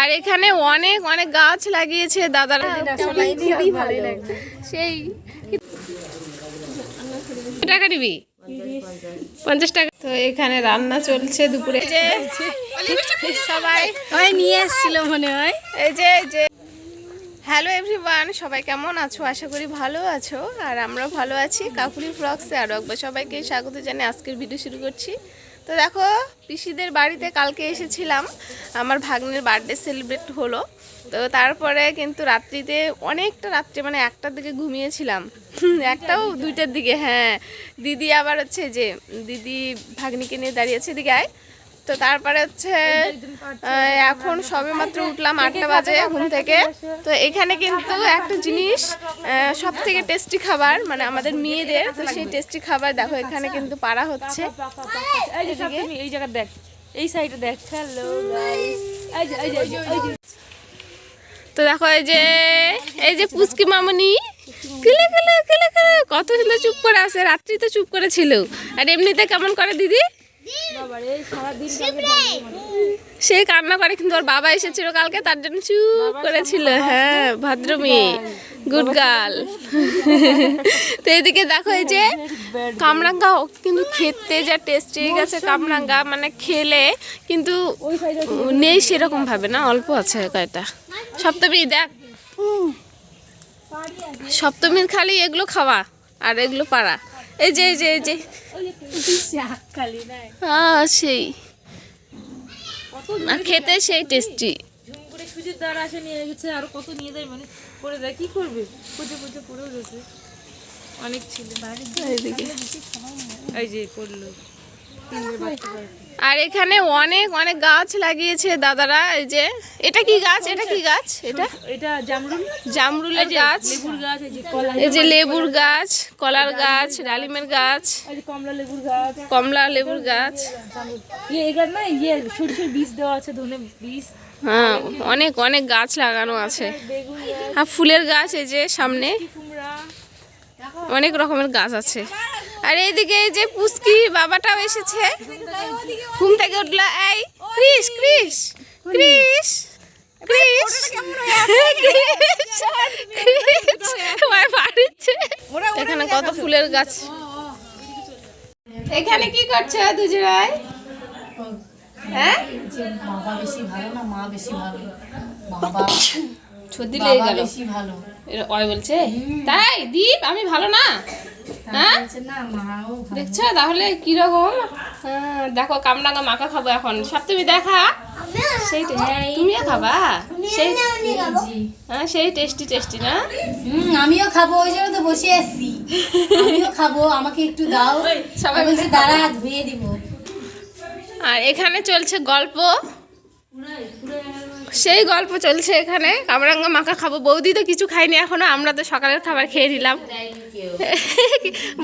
আর এখানে অনেক অনেক গাছ লাগিয়েছে দাদারা। সেই। টাকা নিবি? পঞ্চাশ টাকা। তো এখানে রান্না চলছে দুপুরে। যে সবাই ওই নিয়ে এসেছিল মনে হয়। এই যে এই যে। হ্যালো এভরিওয়ান সবাই কেমন আছো? আশা করি ভালো আছো। আর আমরা ভালো আছি। কাকুলি ফ্লক্সে আরও একবার সবাইকে স্বাগত জানিয়ে আজকের ভিডিও শুরু করছি। তো দেখো, পিসিদের বাড়িতে কালকে এসেছিলাম। আমার ভাগ্নের বার্থডে সেলিব্রেট হলো। তো তারপরে কিন্তু রাত্রিতে অনেকটা রাত্রে মানে একটার দিকে ঘুমিয়েছিলাম। একটাও দুইটার দিকে হ্যাঁ। দিদি আবার হচ্ছে যে, দিদি ভাগ্নিকে নিয়ে দাঁড়িয়েছে দিকে আয়। তো তারপরে হচ্ছে এখন সবে মাত্র উঠলাম আটটা বাজে ঘুম থেকে। তো এখানে কিন্তু একটা জিনিস সব থেকে টেস্টি খাবার মানে আমাদের মেয়েদের তো সেই টেস্টি খাবার দেখো এখানে কিন্তু পারা হচ্ছে। এই জায়গা দেখ এই সাইডে দেখ। হ্যালো তো দেখো এই যে এই যে পুচকি মামনি। কিলে কিলে কিলে কিলে কত সুন্দর চুপ করে আছে রাত্রি তো চুপ করে ছিল আর এমনিতে কেমন করে দিদি? সে কান্না করে কিন্তু ওর বাবা এসেছিল কালকে তার জন্য চুপ করেছিল। হ্যাঁ ভদ্র মেয়ে গুড গার্ল। তো এদিকে দেখো এই যে কামরাঙ্গা কিন্তু খেতে যা টেস্টি গেছে কামরাঙ্গা মানে খেলে কিন্তু নেই সেরকম ভাবে না অল্প আছে কয়টা। সপ্তমী দেখ। সপ্তমীর খালি এগুলো খাওয়া আর এগুলো পারা এই যে এই যে এই যে। হ্যাঁ সেই। আর খেতে সেই টেস্টি সুজির দ্বারা আসে নিয়ে গেছে আর কত নিয়ে যায় মানে কি করবে পুজো পুজো পড়েও গেছে অনেক ছিল এই যে পড়ল আর এখানে অনেক অনেক গাছ লাগিয়েছে দাদারা। এই যে এটা কি গাছ? এটা কি গাছ? এটা? এটা জামরুল। জামরুলের গাছ। লেবুর এই যে লেবুর গাছ। কলার গাছ ডালিমের গাছ কমলা লেবুর গাছ। কমলা লেবুর গাছ। ইয়ে না ইয়ে সরষের বীজ দেওয়া আছে ধনে বীজ। হ্যাঁ অনেক অনেক গাছ লাগানো আছে। আর ফুলের গাছ এই যে সামনে। অনেক রকমের গাছ আছে। আর এইদিকে এই যে পুস্কি বাবাটাও এসেছে। ঘুম থেকে উঠল। এই ক্রিস ক্রিস ক্রিস ক্রিস। এখানে কত ফুলের গাছ। এখানে কি করছ দুজনাই হ্যাঁ? বাবা বেশি ভালো না, মা বেশি ভালো। বাবা সর্দি লেগে গেল। বেশি ভালো। ওই বলছে তাই দীপ আমি ভালো না? হ্যাঁ? দেখছ তাহলে কীরকম? হ্যাঁ, দেখো কামরাঙ্গা মাখা খাব এখন। সপ্তমী দেখা। সেই টেস্টি তুমিও খাবা? সেই হ্যাঁ সেই টেস্টি টেস্টি না? আমিও খাব ওই জন্য তো বসে আমিও খাব আমাকে একটু দাও। সবাই আমি দাঁড়া ধুয়ে দিব। আর এখানে চলছে গল্প। সেই গল্প চলছে এখানে। কামরাঙ্গা মাখা খাব। বৌদি তো কিছু খাইনি এখনও আমরা তো সকালের খাবার খেয়ে নিলাম।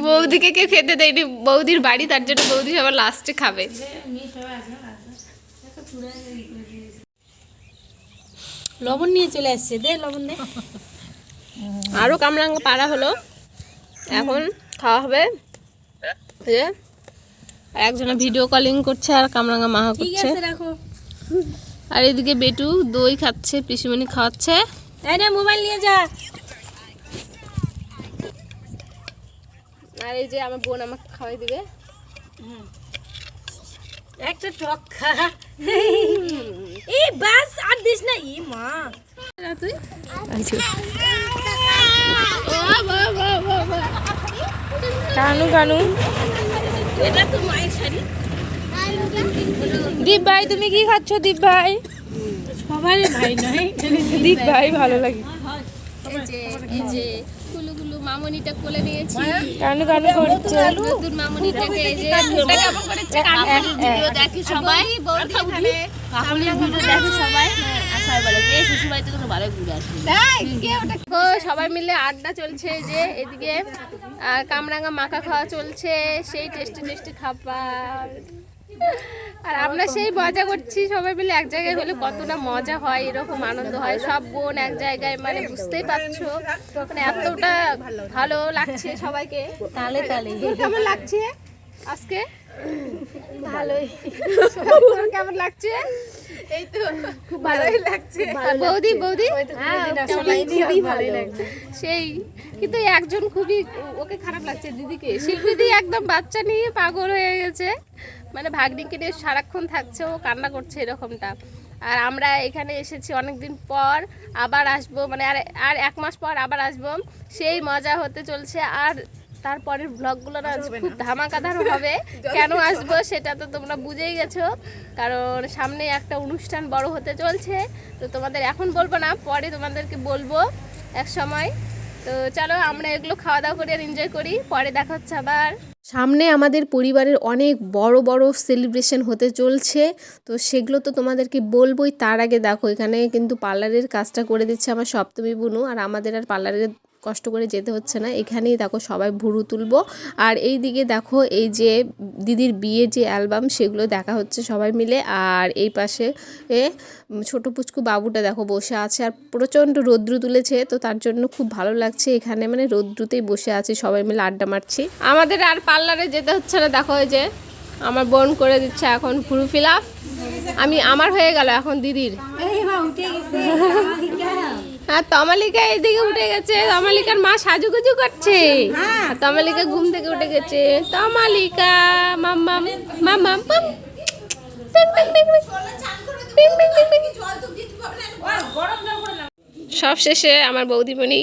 বৌদিকে কেউ খেতে দেয়নি। বৌদির বাড়ি তার জন্য বৌদি সবার লাস্টে খাবে। লবণ নিয়ে চলে আসছে দে লবণ দে। আরও কামরাঙ্গা পাড়া হলো। এখন খাওয়া হবে। একজনে ভিডিও কলিং করছে আর কামরাঙ্গা মাহা ঠিক করছে। আছে রাখো। আর এদিকে বেটু দই খাচ্ছে পিসিমণি খাওয়াচ্ছে। এই নে মোবাইল নিয়ে যা। আর এই যে আমার বোন আমাকে খাওয়াই দিবে। একটা টক খা। এই বাস আর দিস না। ই মা। তুই। কানু কানু। এটা তো মায়ের শাড়ি। দীপ ভাই তুমি কি খাচ্ছ দীপ ভাই সবারই ভাই নয়। দীপ ভাই ভালো লাগে। এই যে মামনিটা কোলে নিয়েছি। কানু কানু করছে? নতুন মামনিটাকে এই যে ওটা কেমন করেছে কাকুলির ভিডিও দেখি সবাই। বৌদি এখানে কাকুলির ভিডিও দেখি সবাই সবাই সবাই মিলে আড্ডা চলছে যে এদিকে আর কামরাঙ্গা মাখা খাওয়া চলছে সেই টেস্টি টেস্টি খাবার। আর আমরা সেই মজা করছি সবাই মিলে এক জায়গায় হলে কতটা মজা হয় এরকম আনন্দ হয়। সব বোন এক জায়গায় মানে বুঝতেই পারছ মানে এতটা ভালো লাগছে সবাইকে। তালে তালে। কেমন লাগছে আজকে? ভালোই। কেমন লাগছে? এই তো খুব ভালোই লাগছে। বৌদি বৌদি? হ্যাঁ ভালোই সেই কিন্তু একজন খুবই ওকে খারাপ লাগছে দিদিকে। শিল্পীদি একদম বাচ্চা নিয়ে পাগল হয়ে গেছে। মানে ভাগ্নিকে নিয়ে সারাক্ষণ থাকছে ও কান্না করছে এরকমটা। আর আমরা এখানে এসেছি অনেক দিন পর আবার আসব মানে আর আর এক মাস পর আবার আসব। সেই মজা হতে চলছে আর তারপরের ব্লগগুলো না খুব ধামাকাদার হবে। কেন আসব সেটা তো তোমরা বুঝেই গেছো কারণ সামনে একটা অনুষ্ঠান বড় হতে চলছে। তো তোমাদের এখন বলব না পরে তোমাদেরকে বলব এক সময়। তো চলো আমরা এগুলো খাওয়া দাওয়া করি আর এনজয় করি পরে দেখা হচ্ছে আবার। সামনে আমাদের পরিবারের অনেক বড় বড় সেলিব্রেশন হতে চলছে। তো সেগুলো তো তোমাদেরকে বলবোই। তার আগে দেখো, এখানে কিন্তু পার্লারের কাজটা করে দিচ্ছে আমার সপ্তমী বুনু। আর আমাদের আর পার্লারে কষ্ট করে যেতে হচ্ছে না। এখানেই দেখো সবাই ভুরু তুলবো। আর এই দিকে দেখো এই যে দিদির বিয়ের যে অ্যালবাম সেগুলো দেখা হচ্ছে সবাই মিলে। আর এই পাশে এ ছোট পুচকু বাবুটা দেখো বসে আছে। আর প্রচণ্ড রৌদ্র তুলেছে তো তার জন্য খুব ভালো লাগছে এখানে। মানে রৌদ্রতেই বসে আছে সবাই মিলে আড্ডা মারছি। আমাদের আর পার্লারে যেতে হচ্ছে না। দেখো এই যে আমার বোন করে দিচ্ছে এখন ফুরু ফিল আমি আমার হয়ে গেল এখন দিদির। আর তমালিকা এদিকে উঠে গেছে। তমালিকার মা সাজুগুজু করছে। আর তমালিকা ঘুম থেকে উঠে গেছে। তমালিকা টিং টিং টিং। সব শেষে আমার বৌদিমণি।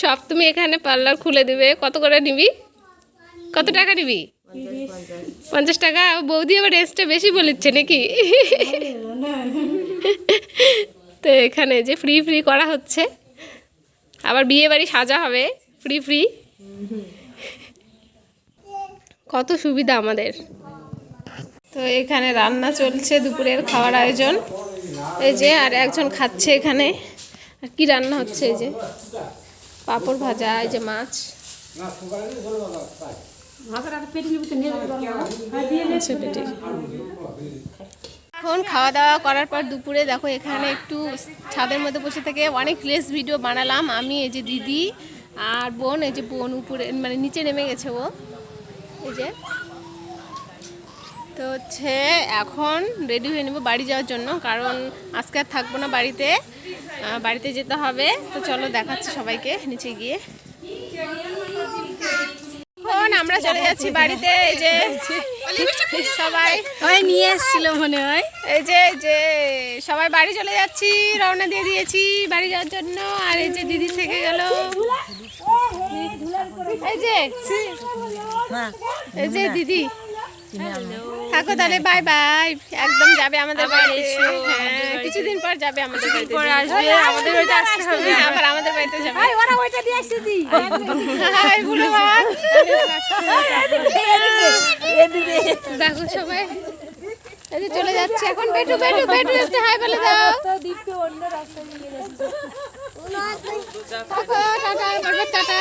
সব তুমি এখানে পার্লার খুলে দিবে। কত করে নিবি? কত টাকা নিবি? পঞ্চাশ টাকা? বৌদি আবার রেস্টটা বেশি বলেছে নাকি? তো এখানে যে ফ্রি ফ্রি করা হচ্ছে। আবার বিয়ে বাড়ি সাজা হবে ফ্রি ফ্রি কত সুবিধা আমাদের। তো এখানে রান্না চলছে দুপুরের খাওয়ার আয়োজন। এই যে আর একজন খাচ্ছে এখানে। আর কি রান্না হচ্ছে এই যে? পাঁপড় ভাজা এই যে মাছ। পেটে। এখন খাওয়া দাওয়া করার পর দুপুরে দেখো এখানে একটু ছাদের মধ্যে বসে থেকে অনেক লেস ভিডিও বানালাম। আমি এই যে দিদি আর বোন, এই যে বোন উপরে মানে নিচে নেমে গেছে ও। এই যে। তো হচ্ছে এখন রেডি হয়ে নেব বাড়ি যাওয়ার জন্য, কারণ আজকে আর থাকব না বাড়িতে। বাড়িতে যেতে হবে। তো চলো দেখাচ্ছি সবাইকে নিচে গিয়ে। আমরা চলে যাচ্ছি বাড়িতে এই যে সবাই। ওই নিয়ে এসেছিল মনে হয়। এই যে যে সবাই বাড়ি চলে যাচ্ছি রওনা দিয়ে দিয়েছি বাড়ি যাওয়ার জন্য আর এই যে দিদি থেকে গেল। এই যে এই যে দিদি। থাকো তাহলে বাই বাই একদম যাবে আমাদের বাড়িতে। হ্যাঁ কিছুদিন পর যাবে আমাদের বাড়িতে। পরে আসবে আমাদের বাড়িতে আসতে হবে। হ্যাঁ, আবার আমাদের বাড়িতে যাবে। ভাই ওরা ওইটা দিয়ে আসছে দি। হাই বুড়ো বাবা দেখো সবাই। এই যে চলে যাচ্ছে। এখন বেটু বেটু বেটু এসে হাই বলে দাও। তো দীপ্তি অন্য রাস্তা নিয়ে থাকো টাটা বরবার টাটা